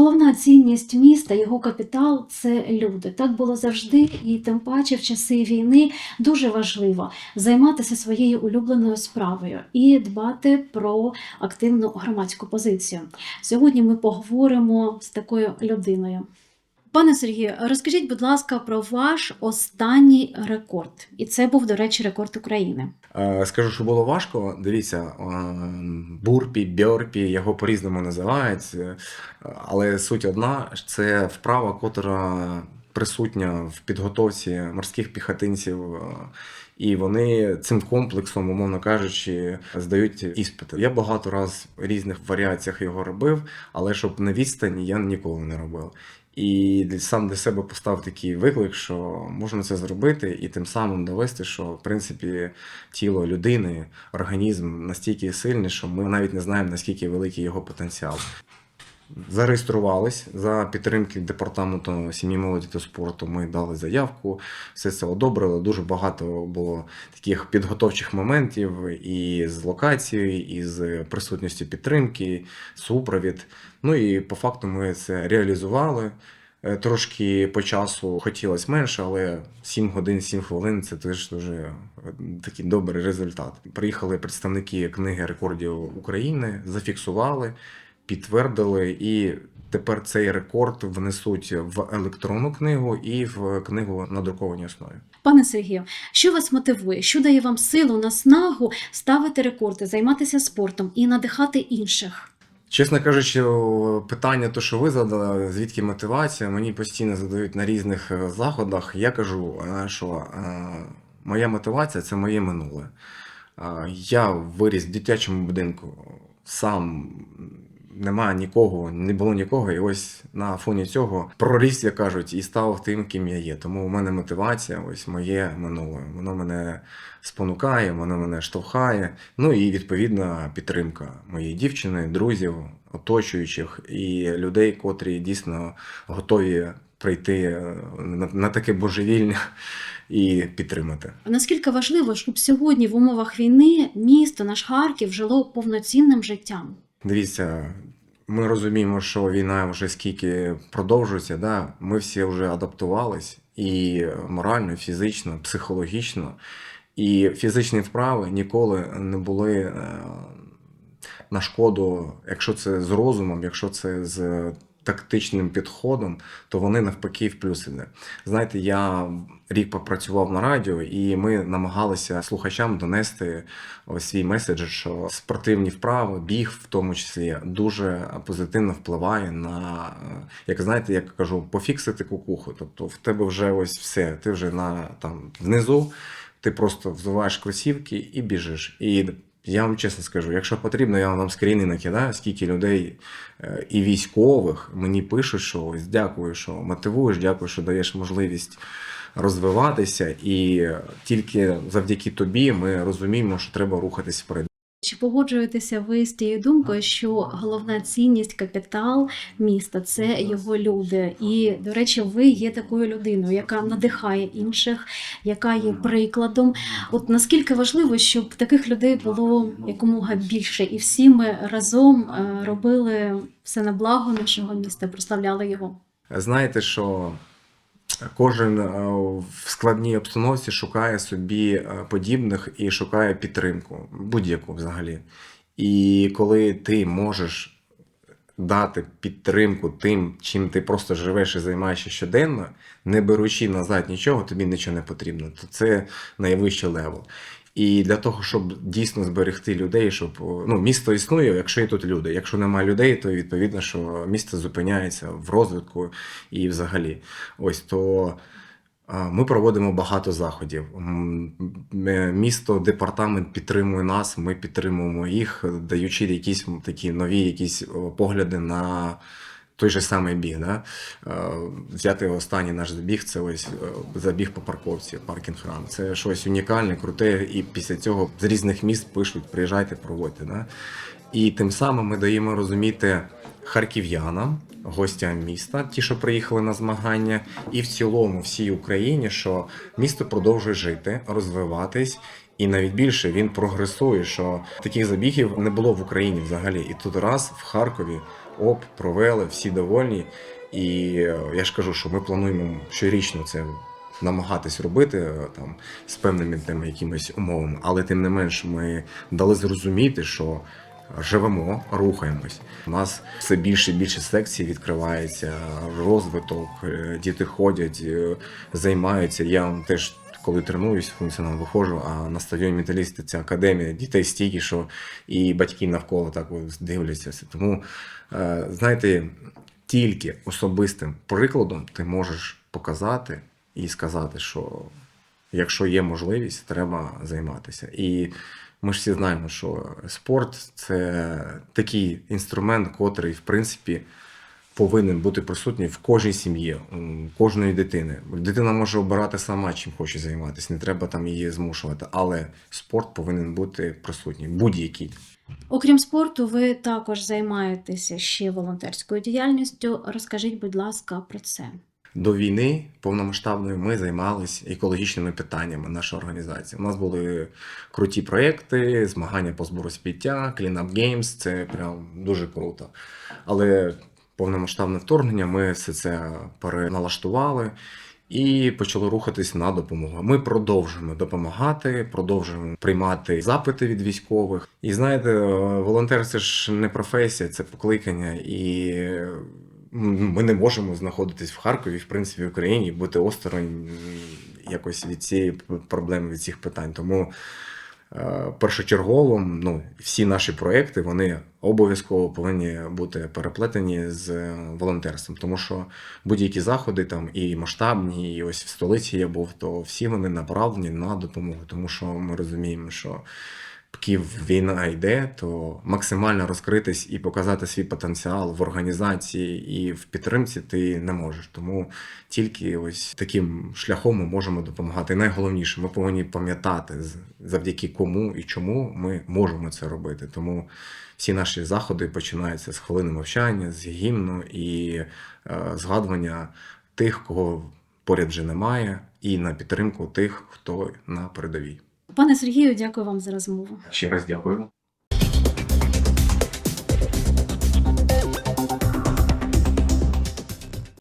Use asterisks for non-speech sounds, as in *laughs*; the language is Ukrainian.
Головна цінність міста, його капітал це люди. Так було завжди, і тим паче в часи війни дуже важливо займатися своєю улюбленою справою і дбати про активну громадську позицію. Сьогодні ми поговоримо з такою людиною. Пане Сергію, розкажіть, будь ласка, про ваш останній рекорд. І це був, до речі, рекорд України. Е, Скажу, що було важко. Дивіться, е, бурпі, бьорпі, його по-різному називають. е, Але суть одна: це вправа, котра присутня в підготовці морських піхотинців. е, І вони цим комплексом, умовно кажучи, здають іспити. Я багато раз в різних варіаціях його робив, але щоб на відстані я ніколи не робив. І сам для себе постав такий виклик, що можна це зробити, і тим самим довести, що в принципі тіло людини, організм настільки сильний, що ми навіть не знаємо, наскільки великий його потенціал. Зареєструвались за підтримки департаменту сім'ї молоді та спорту. Ми дали заявку, все це одобрили. Дуже багато було таких підготовчих моментів і з локацією, і з присутністю підтримки, супровід. Ну і по факту ми це реалізували. Е, Трошки по часу хотілося менше, але 7 годин, 7 хвилин це теж дуже е, такий добрий результат. Приїхали представники книги рекордів України, зафіксували, підтвердили, і тепер цей рекорд внесуть в електронну книгу і в книгу на друкованій основі. Пане Сергію, що вас мотивує? Що дає вам силу, наснагу ставити рекорди, займатися спортом і надихати інших? Чесно кажучи, питання, то, що ви задали, звідки мотивація, мені постійно задають на різних е, заходах. Я кажу, е, що е, моя мотивація це моє минуле. Я виріс в дитячому будинку, сам немає нікого, не було нікого, і ось на фоні цього проріс, як кажуть, і став тим, ким я є. Тому у мене мотивація, ось моє минуле. Воно мене спонукає, воно мене штовхає. Ну і відповідна підтримка моєї дівчини, друзів, оточуючих і людей, котрі дійсно готові прийти е, на, на таке божевільне *laughs* і підтримати. Наскільки важливо, щоб сьогодні в умовах війни місто, наш Харків, жило повноцінним життям? Дивіться, ми розуміємо, що війна вже скільки продовжується. Да? Ми всі вже адаптувались і морально, і фізично, психологічно. І фізичні вправи ніколи не були е, на шкоду, якщо це з розумом, якщо це з тактичним підходом, то вони навпаки в плюс іде. Знаєте, я рік попрацював на радіо, і ми намагалися слухачам донести ось свій меседж, що спортивні вправи, біг в тому числі, дуже позитивно впливає на, як знаєте, як кажу, пофіксити кукуху. Тобто в тебе вже ось все, ти вже на там внизу, ти просто взуваєш кросівки і біжиш. І я вам чесно скажу, якщо потрібно, я вам скріни накидаю, скільки людей е, і військових мені пишуть, що ось дякую, що мотивуєш, дякую, що даєш можливість розвиватися, і тільки завдяки тобі ми розуміємо, що треба рухатись вперед. Чи погоджуєтеся ви з тією думкою, що головна цінність капітал міста це його люди? І, до речі, ви є такою людиною, яка надихає інших, яка є прикладом. От наскільки важливо, щоб таких людей було якомога більше, і всі ми разом е, робили все на благо нашого міста, прославляли його. Знаєте, що кожен е, в складній обстановці шукає собі е, подібних і шукає підтримку, будь-яку взагалі. І коли ти можеш дати підтримку тим, чим ти просто живеш і займаєшся щоденно, не беручи назад нічого, тобі нічого не потрібно. То це найвищий левел. І для того, щоб дійсно зберегти людей, щоб ну, місто існує, якщо є тут люди. Якщо немає людей, то відповідно, що місто зупиняється в розвитку і взагалі. Ось то ми проводимо багато заходів. М, Місто, департамент підтримує нас, ми підтримуємо їх, даючи якісь такі нові якісь погляди на той же самий біг. Да? Е, Взяти останній наш забіг, це ось е, забіг по парковці, паркінг ран. Це щось унікальне, круте, і після цього з різних міст пишуть, приїжджайте, проводьте. Да? І тим самим ми даємо розуміти харків'янам, гостям міста, ті, що приїхали на змагання, і в цілому всій Україні, що місто продовжує жити, розвиватись. І навіть більше він прогресує, що таких забігів не було в Україні взагалі. І тут раз в Харкові оп, провели, всі довольні. І е, я ж кажу, що ми плануємо щорічно це намагатись робити е, там з певними тими якимись умовами, але тим не менш ми дали зрозуміти, що живемо, рухаємось. У нас все більше і більше секцій відкривається, розвиток, е, діти ходять, займаються. Я вам теж. Коли тренуюсь, функціонал виходжу, а на стадіоні металісти це академія, дітей стільки, що і батьки навколо так дивляться. Тому, е, знаєте, тільки особистим прикладом ти можеш показати і сказати, що якщо є можливість, треба займатися. І ми ж всі знаємо, що спорт це такий інструмент, котрий, в принципі, повинен бути присутній в кожній сім'ї, кожної дитини. Дитина може обирати сама, чим хоче займатися, не треба там її змушувати, але спорт повинен бути присутній, будь-який. Окрім спорту, ви також займаєтеся ще волонтерською діяльністю. Розкажіть, будь ласка, про це. До війни повномасштабної ми займалися екологічними питаннями. Наша організація. У нас були круті проекти, змагання по збору сміття, Clean Up Games, це прям дуже круто. Але повномасштабне вторгнення, ми все це переналаштували і почали рухатись на допомогу. Ми продовжуємо допомагати, продовжуємо приймати запити від військових. І знаєте, волонтер це ж не професія, це покликання. І ми не можемо знаходитись в Харкові, в принципі, в Україні, бути осторонь якось від цієї проблеми, від цих питань. Тому е, першочергово ну, всі наші проекти вони обов'язково повинні бути переплетені з е, волонтерством, тому що будь-які заходи там і масштабні, і ось в столиці я був, то всі вони направлені на допомогу, тому що ми розуміємо, що поки війна йде, то максимально розкритись і показати свій потенціал в організації і в підтримці ти не можеш. Тому тільки ось таким шляхом ми можемо допомагати. Найголовніше, ми повинні пам'ятати завдяки кому і чому ми можемо це робити. Тому всі наші заходи починаються з хвилини мовчання, з гімну і е, згадування тих, кого поряд вже немає, і на підтримку тих, хто на передовій. Пане Сергію, дякую вам за розмову. Ще раз дякую.